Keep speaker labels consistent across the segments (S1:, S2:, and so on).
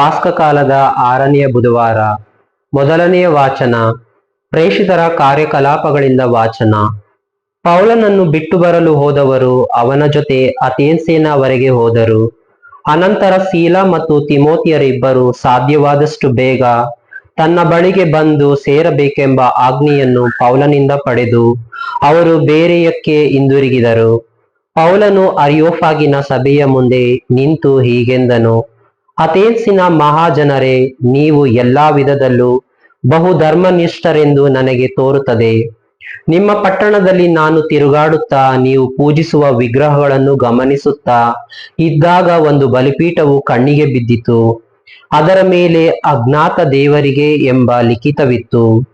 S1: ಪಾಸ್ಕಕಾಲದ ಆರನೆಯ ಬುಧವಾರ. ಮೊದಲನೆಯ ವಾಚನ. ಪ್ರೇಷಿತರ ಕಾರ್ಯಕಲಾಪಗಳಿಂದ ವಾಚನ. ಪೌಲನನ್ನು ಬಿಟ್ಟು ಬರಲು ಹೋದವರು ಅವನ ಜೊತೆ ಅಥೇನ್ಸಿನವರೆಗೆ ಹೋದರು. ಅನಂತರ ಸೀಲ ಮತ್ತು ತಿಮೋತಿಯರಿಬ್ಬರು ಸಾಧ್ಯವಾದಷ್ಟು ಬೇಗ ತನ್ನ ಬಳಿಗೆ ಬಂದು ಸೇರಬೇಕೆಂಬ ಆಜ್ಞೆಯನ್ನು ಪೌಲನಿಂದ ಪಡೆದು ಅವರು ಬೇರೆಯಕ್ಕೆ ಹಿಂದಿರುಗಿದರು. ಪೌಲನು ಅರಿಯೋಫಾಗಿನ ಸಭೆಯ ಮುಂದೆ ನಿಂತು ಹೀಗೆಂದನು. ಅಥೇನ್ಸಿನ ಮಹಾಜನರೇ, ನೀವು ಎಲ್ಲಾ ವಿಧದಲ್ಲೂ ಬಹುಧರ್ಮನಿಷ್ಠರೆಂದು ನನಗೆ ತೋರುತ್ತದೆ. ನಿಮ್ಮ ಪಟ್ಟಣದಲ್ಲಿ ನಾನು ತಿರುಗಾಡುತ್ತಾ, ನೀವು ಪೂಜಿಸುವ ವಿಗ್ರಹಗಳನ್ನು ಗಮನಿಸುತ್ತಾ, ಇದ್ದಾಗ ಒಂದು ಬಲಿಪೀಠವು ಕಣ್ಣಿಗೆ ಬಿದ್ದಿತು. ಅದರ ಮೇಲೆ ಅಜ್ಞಾತ ದೇವರಿಗೆ ಎಂಬ ಲಿಖಿತವಿತ್ತು.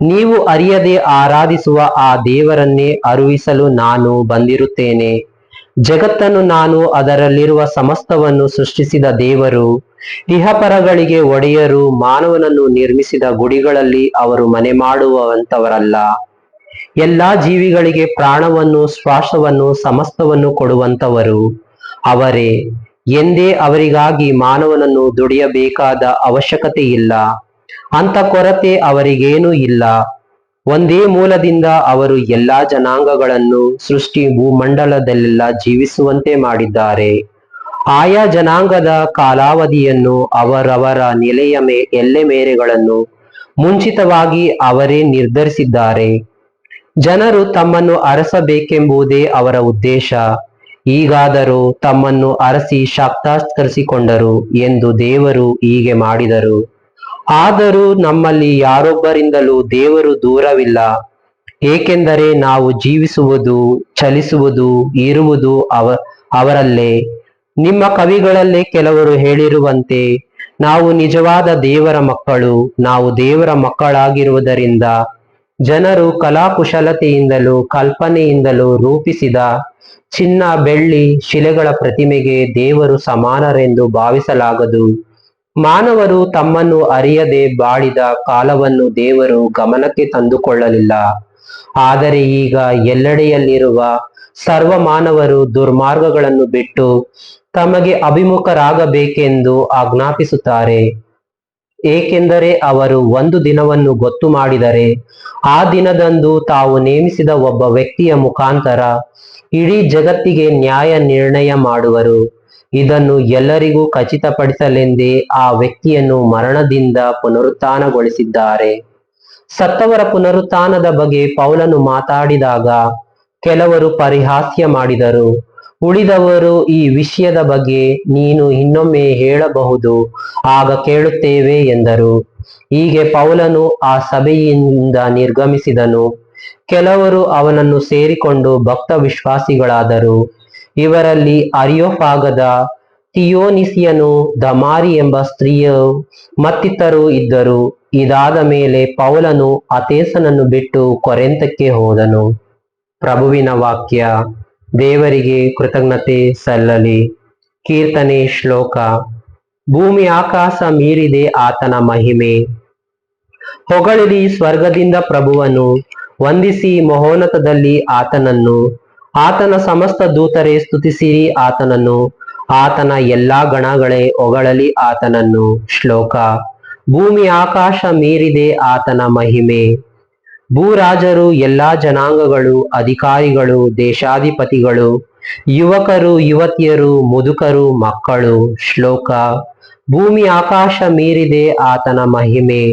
S1: ನೀವು ಅರಿಯದೆ ಆರಾಧಿಸುವ ಆ ದೇವರನ್ನೇ ಅರುವಿಸಲು ನಾನು ಬಂದಿರುತ್ತೇನೆ. ಜಗತ್ತನ್ನು ನಾನು ಅದರಲ್ಲಿರುವ ಸಮಸ್ತವನ್ನು ಸೃಷ್ಟಿಸಿದ ದೇವರು, ಇಹಪರಗಳಿಗೆ ಒಡೆಯರು ಮಾನವನನ್ನು ನಿರ್ಮಿಸಿದ ಗುಡಿಗಳಲ್ಲಿ ಅವರು ಮನೆ ಮಾಡುವಂತವರಲ್ಲ ಎಲ್ಲಾ ಜೀವಿಗಳಿಗೆ ಪ್ರಾಣವನ್ನು ಶ್ವಾಸವನ್ನು ಸಮಸ್ತವನ್ನು ಕೊಡುವಂತವರು ಅವರೇ, ಎಂದೇ ಅವರಿಗಾಗಿ ಮಾನವನನ್ನು ದುಡಿಯಬೇಕಾದ ಅವಶ್ಯಕತೆ ಇಲ್ಲ ಅಂತ ಕೊರತೆ ಅವರಿಗೇನೂ ಇಲ್ಲ. ಒಂದೇ ಮೂಲದಿಂದ ಅವರು ಎಲ್ಲಾ ಜನಾಂಗಗಳನ್ನು ಸೃಷ್ಟಿ ಭೂಮಂಡಲದಲ್ಲೆಲ್ಲ ಜೀವಿಸುವಂತೆ ಮಾಡಿದ್ದಾರೆ. ಆಯಾ ಜನಾಂಗದ ಕಾಲಾವಧಿಯನ್ನು ಅವರವರ ನೆಲೆಯ ಮೇ, ಎಲ್ಲೆ ಮೇರೆಗಳನ್ನು ಮುಂಚಿತವಾಗಿ ಅವರೇ ನಿರ್ಧರಿಸಿದ್ದಾರೆ. ಜನರು ತಮ್ಮನ್ನು ಅರಸಬೇಕೆಂಬುದೇ ಅವರ ಉದ್ದೇಶ. ಈಗಾದರೂ ತಮ್ಮನ್ನು ಅರಸಿ ಶಾಕ್ತಾಸ್ಕರಿಸಿಕೊಂಡರು ಎಂದು ದೇವರು ಹೀಗೆ ಮಾಡಿದರು. ಆದರೂ ನಮ್ಮಲ್ಲಿ ಯಾರೊಬ್ಬರಿಂದಲೂ ದೇವರು ದೂರವಿಲ್ಲ. ಏಕೆಂದರೆ ನಾವು ಜೀವಿಸುವುದು, ಚಲಿಸುವುದು, ಇರುವುದು ಅವ, ಅವರಲ್ಲೇ. ನಿಮ್ಮ ಕವಿಗಳಲ್ಲೇ ಕೆಲವರು ಹೇಳಿರುವಂತೆ, ನಾವು ನಿಜವಾದ ದೇವರ ಮಕ್ಕಳು, ನಾವು ದೇವರ ಮಕ್ಕಳಾಗಿರುವುದರಿಂದ ಜನರು ಕಲಾಕುಶಲತೆಯಿಂದಲೂ ಕಲ್ಪನೆಯಿಂದಲೂ ರೂಪಿಸಿದ ಚಿನ್ನ ಬೆಳ್ಳಿ ಶಿಲೆಗಳ ಪ್ರತಿಮೆಗೆ ದೇವರು ಸಮಾನರೆಂದು ಭಾವಿಸಲಾಗದು. ಮಾನವರು ತಮ್ಮನ್ನು ಅರಿಯದೆ ಬಾಳಿದ ಕಾಲವನ್ನು ದೇವರು ಗಮನಕ್ಕೆ ತಂದುಕೊಳ್ಳಲಿಲ್ಲ. ಆದರೆ ಈಗ ಎಲ್ಲೆಡೆಯಲ್ಲಿರುವ ಸರ್ವ ಮಾನವರು ದುರ್ಮಾರ್ಗಗಳನ್ನು ಬಿಟ್ಟು ತಮಗೆ ಅಭಿಮುಖರಾಗಬೇಕೆಂದು ಆಜ್ಞಾಪಿಸುತ್ತಾರೆ. ಏಕೆಂದರೆ ಅವರು ಒಂದು ದಿನವನ್ನು ಗೊತ್ತು ಮಾಡಿದರೆ, ಆ ದಿನದಂದು ತಾವು ನೇಮಿಸಿದ ಒಬ್ಬ ವ್ಯಕ್ತಿಯ ಮುಖಾಂತರ ಇಡೀ ಜಗತ್ತಿಗೆ ನ್ಯಾಯ ನಿರ್ಣಯ ಮಾಡುವರು. ಇದನ್ನು ಎಲ್ಲರಿಗೂ ಖಚಿತಪಡಿಸಲೆಂದೇ ಆ ವ್ಯಕ್ತಿಯನ್ನು ಮರಣದಿಂದ ಪುನರುತ್ಥಾನಗೊಳಿಸಿದ್ದಾರೆ. ಸತ್ತವರ ಪುನರುತ್ಥಾನದ ಬಗ್ಗೆ ಪೌಲನು ಮಾತಾಡಿದಾಗ ಕೆಲವರು ಪರಿಹಾಸ್ಯ ಮಾಡಿದರು. ಉಳಿದವರು ಈ ವಿಷಯದ ಬಗ್ಗೆ ನೀನು ಇನ್ನೊಮ್ಮೆ ಹೇಳಬಹುದು, ಆಗ ಕೇಳುತ್ತೇವೆ ಎಂದರು. ಹೀಗೆ ಪೌಲನು ಆ ಸಭೆಯಿಂದ ನಿರ್ಗಮಿಸಿದನು. ಕೆಲವರು ಅವನನ್ನು ಸೇರಿಕೊಂಡು ಭಕ್ತ ವಿಶ್ವಾಸಿಗಳಾದರು ಇವರಲ್ಲಿ ಅರಿಯೋಫಾಗದ ತಿಯೋನಿಸಿಯನು ದಮಾರಿ ಎಂಬ ಸ್ತ್ರೀಯು ಮತ್ತಿತರು ಇದ್ದರು. ಇದಾದ ಮೇಲೆ ಪೌಲನು ಅಥೇಸನನ್ನು ಬಿಟ್ಟು ಕೊರೆಂತಕ್ಕೆ ಹೋದನು. ಪ್ರಭುವಿನ ವಾಕ್ಯ, ದೇವರಿಗೆ ಕೃತಜ್ಞತೆ ಸಲ್ಲಲಿ. ಕೀರ್ತನೆ ಶ್ಲೋಕ, ಭೂಮಿ ಆಕಾಶ ಮೀರಿದೆ ಆತನ ಮಹಿಮೆ. ಹೊಗಳಿರಿ ಸ್ವರ್ಗದಿಂದ ಪ್ರಭುವನ್ನು, ವಂದಿಸಿ ಮಹೋನ್ನತದಲ್ಲಿ ಆತನನ್ನು. ಆತನ ಸಮಸ್ತ ದೂತರೇ ಸ್ತುತಿಸಿರಿ ಆತನನ್ನು. ಆತನ ಎಲ್ಲಾ ಗಣಗಳೇ ಹೊಗಳಲಿ ಆತನನ್ನು. ಶ್ಲೋಕ. ಭೂಮಿ ಆಕಾಶ ಮೀರಿದೆ ಆತನ ಮಹಿಮೆ. ಭೂರಾಜರು ಎಲ್ಲಾ ಜನಾಂಗಗಳು, ಅಧಿಕಾರಿಗಳು, ದೇಶಾಧಿಪತಿಗಳು, ಯುವಕರು, ಯುವತಿಯರು, ಮುದುಕರು, ಮಕ್ಕಳು. ಶ್ಲೋಕ. ಭೂಮಿ ಆಕಾಶ ಮೀರಿದೆ ಆತನ ಮಹಿಮೆ.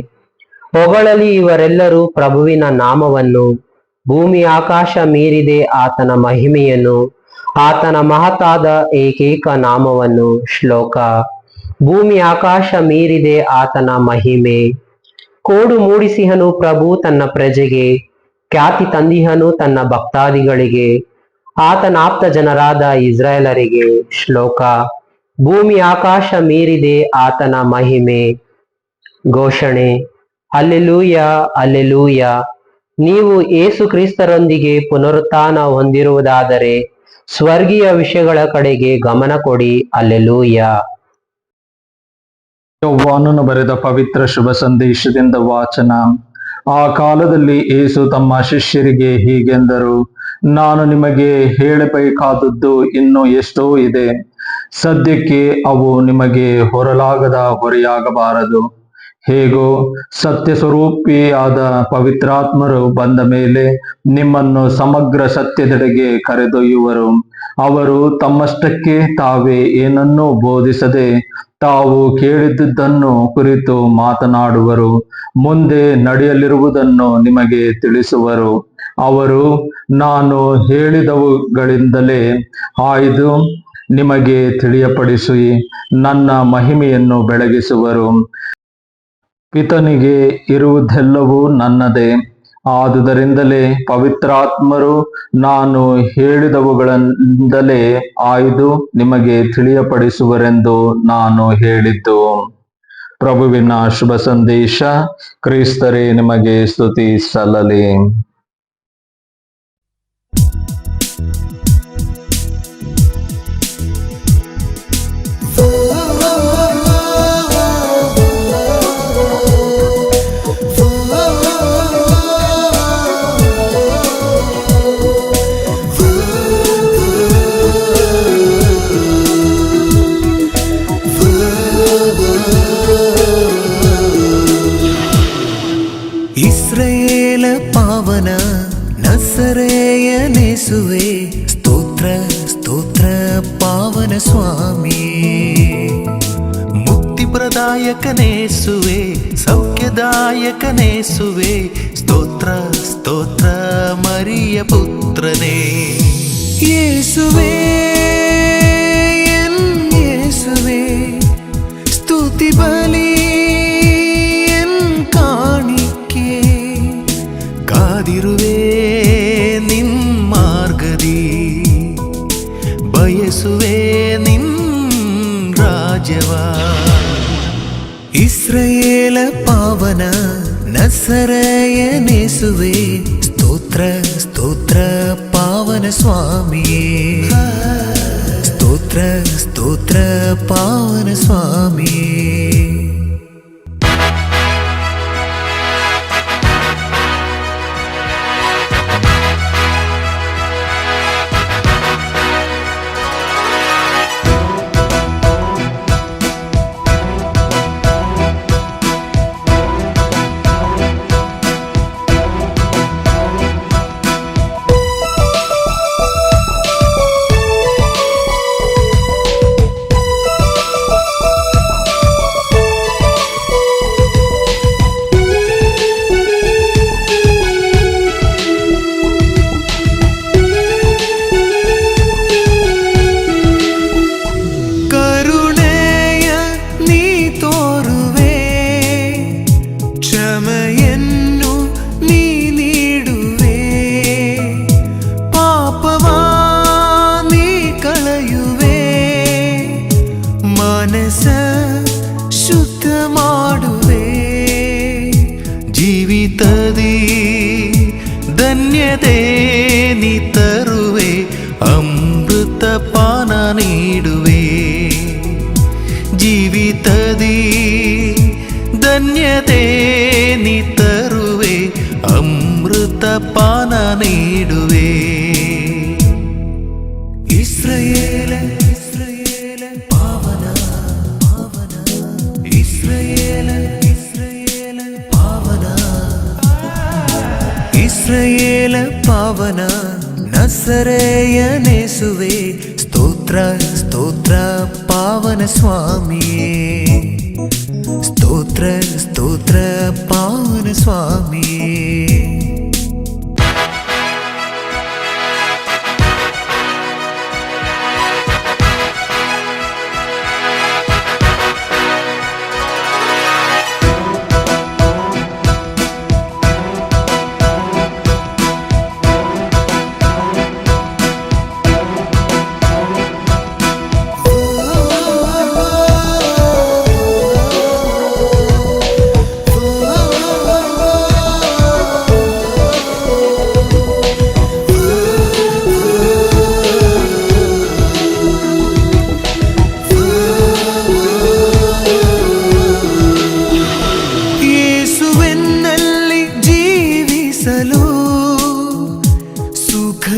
S1: ಹೊಗಳಲಿ ಇವರೆಲ್ಲರೂ ಪ್ರಭುವಿನ ನಾಮವನ್ನು. ಭೂಮಿ ಆಕಾಶ ಮೀರಿದೆ ಆತನ ಮಹಿಮೆಯನ್ನು, ಆತನ ಮಹತಾದ ಏಕೈಕ ನಾಮವನ್ನು. ಶ್ಲೋಕ. ಭೂಮಿ ಆಕಾಶ ಮೀರಿದೆ ಆತನ ಮಹಿಮೆ. ಕೋಡು ಮೂಡಿಸಿಹನು ಪ್ರಭು ತನ್ನ ಪ್ರಜೆಗೆ, ಖ್ಯಾತಿ ತಂದಿಹನು ತನ್ನ ಭಕ್ತಾದಿಗಳಿಗೆ ಆತನ ಆಪ್ತ ಜನರಾದ ಇಸ್ರಾಯೇಲರಿಗೆ. ಶ್ಲೋಕ. ಭೂಮಿ ಆಕಾಶ ಮೀರಿದೆ ಆತನ ಮಹಿಮೆ. ಘೋಷಣೆ. ಅಲ್ಲೆಲೂಯ ಅಲ್ಲೆಲೂಯ. ನೀವು ಏಸು ಕ್ರಿಸ್ತರೊಂದಿಗೆ ಪುನರುತ್ಥಾನ ಹೊಂದಿರುವುದಾದರೆ ಸ್ವರ್ಗೀಯ ವಿಷಯಗಳ ಕಡೆಗೆ ಗಮನ ಕೊಡಿ. ಅಲ್ಲೆಲೂಯ.
S2: ಯೌವಾನನು ಬರೆದ ಪವಿತ್ರ ಶುಭ ಸಂದೇಶದಿಂದ ವಾಚನ. ಆ ಕಾಲದಲ್ಲಿ ಏಸು ತಮ್ಮ ಶಿಷ್ಯರಿಗೆ ಹೀಗೆಂದರು, ನಾನು ನಿಮಗೆ ಹೇಳಬೇಕಾದದ್ದು ಇನ್ನೂ ಎಷ್ಟೋ ಇದೆ. ಸದ್ಯಕ್ಕೆ ಅವು ನಿಮಗೆ ಹೊರಲಾಗದ ಹೊರೆಯಾಗಬಾರದು. ಹೇಗೋ ಸತ್ಯ ಸ್ವರೂಪಿಯಾದ ಪವಿತ್ರಾತ್ಮರು ಬಂದ ಮೇಲೆ ನಿಮ್ಮನ್ನು ಸಮಗ್ರ ಸತ್ಯದೆಡೆಗೆ ಕರೆದೊಯ್ಯುವರು. ಅವರು ತಮ್ಮಷ್ಟಕ್ಕೆ ತಾವೇ ಏನನ್ನೂ ಬೋಧಿಸದೆ ತಾವು ಕೇಳಿದ್ದುದನ್ನು ಕುರಿತು ಮಾತನಾಡುವರು. ಮುಂದೆ ನಡೆಯಲಿರುವುದನ್ನು ನಿಮಗೆ ತಿಳಿಸುವರು. ಅವರು, ನಾನು ಹೇಳಿದವುಗಳಿಂದಲೇ ಆಯ್ದು ನಿಮಗೆ ತಿಳಿಯಪಡಿಸಿ ನನ್ನ ಮಹಿಮೆಯನ್ನು ಬೆಳಗಿಸುವರು. ಪಿತನಿಗೆ ಇರುವುದೆಲ್ಲವೂ ನನ್ನದೇ. ಆದುದರಿಂದಲೇ ಪವಿತ್ರಾತ್ಮರು ನಾನು ಹೇಳಿದವುಗಳಿಂದಲೇ ಆಯ್ದು ನಿಮಗೆ ತಿಳಿಯಪಡಿಸುವರೆಂದು ನಾನು ಹೇಳಿದ್ದು. ಪ್ರಭುವಿನ ಶುಭ ಸಂದೇಶ, ಕ್ರಿಸ್ತರೇ ನಿಮಗೆ ಸ್ತುತಿ ಸಲ್ಲಲಿ.
S3: ಸ್ವಾಮಿ.
S4: ಮುಕ್ತಿಪ್ರದಾಯಕನೇಸುವೆ ಸೌಖ್ಯದಾಯಕನೇಸುವೆ ಸ್ತೋತ್ರ ಸ್ತೋತ್ರ ಮರಿಯ ಪುತ್ರನೇ.
S3: ಯೇಸುವೆ ಯೇಸುವೆ ಸ್ತುತಿ ಬಲಿ ಕಾಣಿಕೆ.
S4: ಕಾದಿರುವೆ
S3: ನಸರೆಯನೆಸುವೆ ಸ್ತೋತ್ರ ಸ್ತೋತ್ರ ಪಾವನ ಸ್ವಾಮಿಯೇ ಸ್ತೋತ್ರ ಸ್ತೋತ್ರ ಪಾವನ ಸ್ವಾಮಿಯೇ
S4: ಜೀವಿತದಿ ಧನ್ಯತೆ ನೀ ತರುವೆ ಅಮೃತ ಪಾನ ನೀಡುವೆ ಜೀವಿತದಿ ಧನ್ಯತೆ ನೀ ತರುವೆ ಅಮೃತ ಪಾನ ನೀಡುವೆ
S3: ಇಸ್ರಾಯೇಲ ಇಸ್ರಾಯೇಲ ಪಾವನ ಪಾವನ ಇಸ್ರಾಯೇಲ ಇಸ್ರಾಯೇಲ ಇಸ್ರಾಯೇಲ ಪಾವನ ನಸರೆಯನೆಸುವೆ ಸ್ತೋತ್ರ ಸ್ತೋತ್ರ ಪಾವನ ಸ್ವಾಮಿಯೇ ಸ್ತೋತ್ರ ಸ್ತೋತ್ರ ಪಾವನ ಸ್ವಾಮಿಯೇ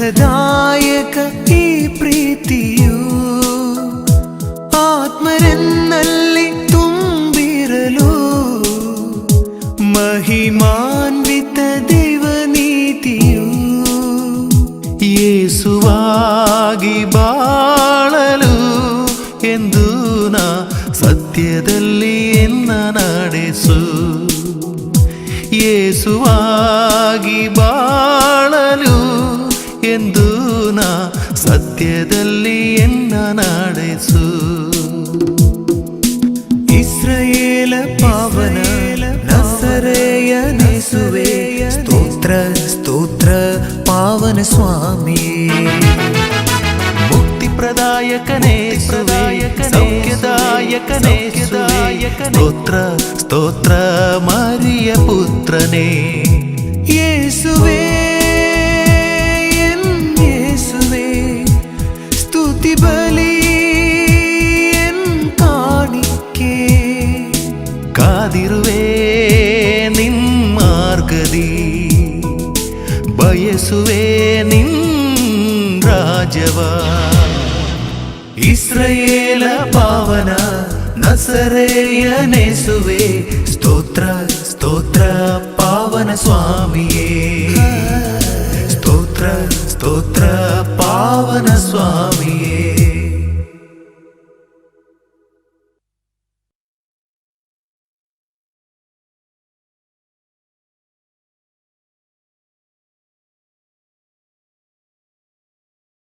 S3: ಸುಖದಾಯಕ ಈ ಪ್ರೀತಿಯು ಆತ್ಮರೆನ್ನಲ್ಲಿ ತುಂಬಿರಲು ಮಹಿಮಾನ್ವಿತ ದೇವನೀತಿಯು
S4: ಯೇಸುವಾಗಿ ಬಾಳಲು ಎಂದು ನಾ ಸತ್ಯದಲ್ಲಿ ಎನ್ನ ನಡೆಸು. ಯೇಸುವಾಗಿ ಬಾಳ ಎಂದು ನಾ ಸತ್ಯದಲ್ಲಿ ಎನ್ನ ನಡೆಸು
S3: ಇಸ್ರಾಯೇಲ ಪಾವನ ನಸರೆಯ ನೆಸುವೆ ಸ್ತೋತ್ರ ಸ್ತೋತ್ರ ಪಾವನ ಸ್ವಾಮಿ
S4: ಮುಕ್ತಿ ಪ್ರದಾಯಕನೇ ಸೌಖ್ಯದಾಯಕನೇ ಸ್ತೋತ್ರ ಸ್ತೋತ್ರ ಮರಿಯ ಪುತ್ರನೇ ಬಯಸುವೆ ನಿನ್ ರಾಜವ
S3: ಇಸ್ರಾಯೇಲ ಪಾವನ ನಸರೆಯ ನೆಸುವೆ ಸ್ತೋತ್ರ ಸ್ತೋತ್ರ ಪಾವನ ಸ್ವಾಮಿಯೇ ಸ್ತೋತ್ರ ಸ್ತೋತ್ರ ಪಾವನ ಸ್ವಾಮಿಯೇ